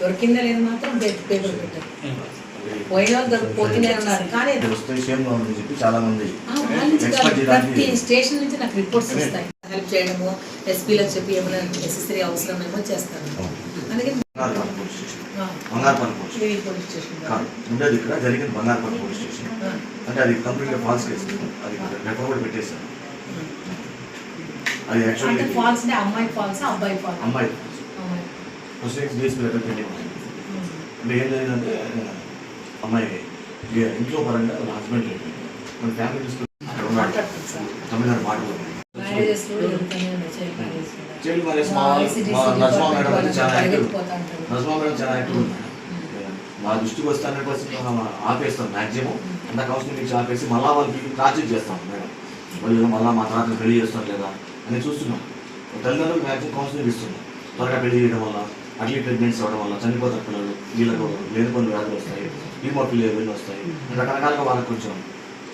దొరికిందా లేదు మాత్రం పేపర్ పెట్టారు. పోయిన వాళ్ళు పోతూనే ఉన్నారు. కానీ చెప్పి చాలా మంది ప్రతి స్టేషన్ నుంచి నాకు రిపోర్ట్స్ వస్తాయి. హెల్ప్ చేయడము ఎస్పీలకు చెప్పి ఏమైనా నెసెసరీ అవసరమేమో చేస్తాను. అందుకే బంగారుపల్లి పోలీస్ స్టేషన్. ఉండేది ఇక్కడ జరిగింది బంగారుపల్లి పోలీస్ స్టేషన్. అంటే అది కంప్లీట్గా ఫాల్స్ కేసు. అది రెఫర్ కూడా పెట్టేశారు. అది అంటే యాక్చువల్లీ ఫాల్స్ అంటే అమ్మాయి ఫాల్స్ అబ్బాయి ఫాల్స్? అమ్మాయి అమ్మాయి. ముస్లిమ్స్ డిఎస్పీ లెటర్ పెండింగ్ ఉంది ఉమ్. అంటే ఏం జరిగిందంటే అమ్మాయి ఇక ఇంట్లో పరంగా వాళ్ళ హస్బెండ్ మన ఫ్యామిలీ తీసుకుని అక్కడ తమిళనాడు మాట్లాడుతుంది. మ్యారేజెస్ కూడా జరుగుతూనే ఉన్నాయి చైల్డ్ చైల్డ్ మ్యారేజ్ మా మా నజ్మా మేడం చాలా యాక్టివ్ నజ్మా మేడం చాలా యాక్టివ్ మా దృష్టికి వస్తే హండ్రెడ్ పర్సెంట్ ఆపేస్తాం మ్యాక్సిమం అంత కౌన్సిలింగ్ నుంచి ఆపేసి మళ్ళా వాళ్ళకి టార్చర్ చేస్తాం మేడం వాళ్ళు మళ్ళీ మా తర్వాత పెళ్ళి చేస్తాం లేదా అని చూస్తున్నాం తల్లిదండ్రులకు మ్యాక్సిమం కౌన్సిలింగ్ ఇస్తున్నాం త్వరగా పెళ్ళి చేయడం వల్ల అట్లీ ప్రెగ్నెన్సీ అవ్వడం వల్ల చనిపోతారు పిల్లలు వీళ్ళకు లేని కొన్ని వ్యాధులు వస్తాయి హీమోఫిలియా ఇవన్నీ వస్తాయి రకరకాలుగా వాళ్ళకి కొంచెం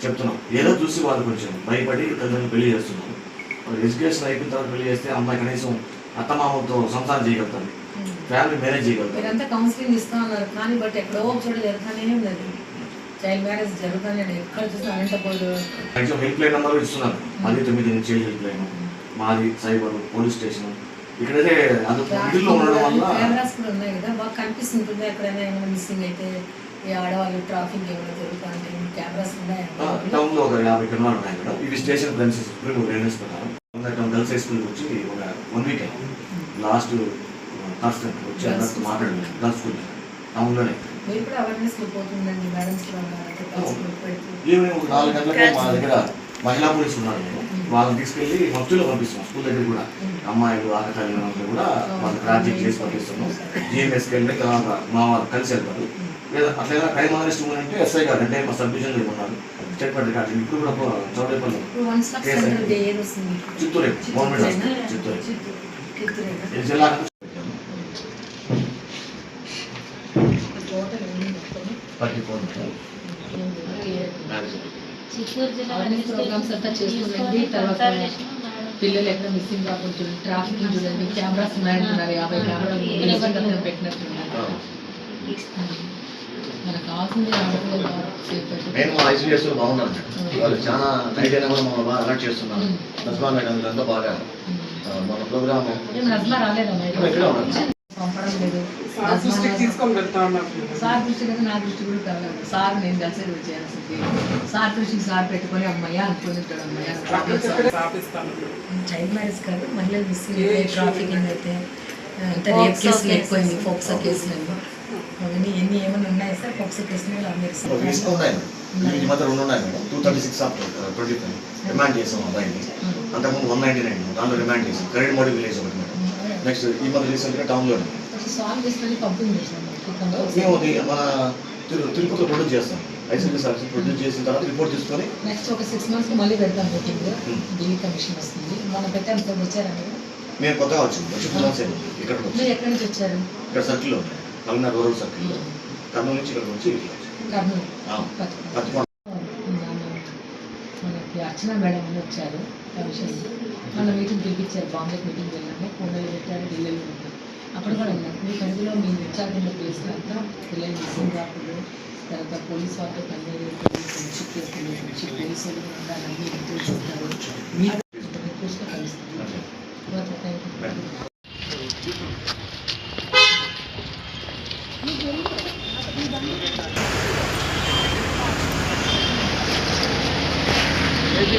చెప్తున్నాం ఏదో చూసి వాళ్ళు కొంచెం భయపడి తల్లిదండ్రులు పెళ్ళి చేస్తున్నాం ఎడ్యుకేషన్ అయిపోయిన తర్వాత పెళ్ళి చేస్తే అమ్మాయి కనీసం అత్తమామతో సంసారం చేయగలుగుతారు. ఫ్యామిలీ మేనేజ్ చేయగలుగుతారు. మీరంతా కౌన్సిలింగ్ ఇస్తా ఉన్నారు కానీ బట్ ఎక్కడో చోట జరుగుతానే ఉన్నది చైల్డ్ మ్యారేజ్ జరుగుతానే. ఎక్కడ చూసినా Anantapur maximum help line number ఇస్తున్నారు. మాది తొమ్మిది నుంచి హెల్ప్ లైన్ మాది సైబర్ పోలీస్ స్టేషన్ ఇక్కడైతే అది ఇంటిలో ఉండడం వల్ల కెమెరాస్ కూడా ఉన్నాయి కదా. బాగా కనిపిస్తుంటుంది ఎక్కడైనా ఏమైనా మిస్సింగ్ అయితే. ఈ ఆడవాళ్ళు ట్రాఫిక్ ఏమైనా జరుగుతా అంటే కెమెరాస్ ఉన్నాయి? టౌన్లో ఒక యాభై కిలోమీటర్లు ఉన్నాయి మేడం. ఇవి స్టేషన్ రేడియన్స్ ప్రకారం టౌన్ గర్ల్స్ హై స్కూల్ వచ్చి ఒక వన్ వీక్ లాస్ట్ థర్స్డే వచ్చి అందరితో మాట్లాడలేదు గర్ల్స్ స్కూల్. టౌన్లోనే. మీరు కూడా అవేర్నెస్ పోతుందండి. మేడమ్స్ కూడా ఉన్నారు అంటే కలిసి పెడుతూ. ఈవినింగ్ ఒక నాలుగు గంటలకు మా దగ్గర మహిళా పోలీసులు ఉన్నారు మేడం. వాళ్ళని తీసుకెళ్ళి మత్తులో పంపిస్తున్నాం స్కూల్ దగ్గర కూడా. అమ్మాయిలు ఆకతాయిలు కూడా వాళ్ళు ప్రాజెక్ట్ చేసి పంపిస్తున్నాం. జిఎంఎస్కి వెళ్ళి తర్వాత మా వాళ్ళు కలిసి వెళ్తారు లేదా అట్లా క్రైమ్ ఆనెస్ట్ అంటే ఎస్ఐ గారు అంటే మా సబ్ డివిజన్లో ఉన్నారు స్టేట్మెంట్ కాదు ఇప్పుడు కూడా చౌడేపల్లి? చిత్తూరే గవర్నమెంట్? హాస్పిటల్ చిత్తూరే. జిల్లా? చిత్తూరు జిల్లా అవన్నీ ప్రోగ్రామ్స్ అంతా చేస్తుండండి తర్వాత పిల్లలు ఎక్కడ మిస్సింగ్ కాకుండా ట్రాఫిక్ చూడండి. కెమెరాస్ ఉన్నాయంటున్నారు. యాభై కెమెరాలు పెట్టినట్టున్నారు. నేను బాగున్నాను మేడం. వాళ్ళు చాలా నైట్ అయినా కూడా మమ్మల్ని బాగా అలర్ట్ చేస్తున్నారు. నస్మా మేడం వీళ్ళంతా బాగా మన ప్రోగ్రామ్. నజ్మా ఇక్కడే ఉన్నాను సార్ దృష్టికి తీసుకొని సార్ దృష్టి కదా నా దృష్టి కూడా సార్ నేను కలిసి వచ్చేయాల్సింది సార్ దృష్టికి సార్ పెట్టుకొని అమ్మయ్య అనుకుని ఉంటాడు స్థాపిస్తాను చైల్డ్ మ్యారేజ్ కాదు మహిళలు issue ట్రాఫికింగ్ అయితే రేప్ కేసులు. ఎక్కువైంది ఫోక్సో కేసులు అవన్నీ ఎన్ని ఏమైనా ఉన్నాయి సార్? ఉన్నాయి? మేడం ఈ మధ్య రెండు ఉన్నాయి madam. Two thirty six of twenty five remand చేసాం అబ్బాయిని అంతకుముందు వన్ నైన్టీ నైన్ దాంట్లో రిమాండ్ చేసాం. కరెంట్ మోడీ విలేజ్ ఒకటి మేడం. నెక్స్ట్ ఈ మధ్య రీసెంట్గా టౌన్లో మేము అది మన తిరు- తిరుపతిలో ప్రొడ్యూస్ చేస్తాం. ఐసీపీ ప్రొడ్యూస్ చేసిన తర్వాత రిపోర్ట్ తీసుకొని నెక్స్ట్ ఒక సిక్స్ మంత్స్ మళ్ళీ పెడతాం మీటింగ్. డివి కమిషన్ వస్తుంది. మన పెట్టాం సార్ వచ్చారా మీరు మేము కొత్తగా వచ్చింది. వచ్చి టూ మంత్స్ మీరు ఎక్కడి నుంచి వచ్చారు? ఇక్కడ సర్కిల్లో ఉన్నాయి రూరల్ కర్నూలు నుంచి వచ్చి. పత్తికొండ మనకి అర్చన మేడం వచ్చారు మన మీటింగ్ పిలిపించారు బాంబే మీటింగ్ వెళ్ళాము. పూణేలో పెట్టారు ఢిల్లీలో ఉంది అప్పుడు కూడా ఉన్నాం మీ పరిధిలో మీ ఇన్ఛార్జ్ ఉన్న ప్లేస్లో అంతా పిల్లలు మిస్సింగ్ కాకుండా తర్వాత పోలీస్ వాళ్ళతో పనిచేయడం పోలీసు కేసులు పోలీసులు మీ এই যে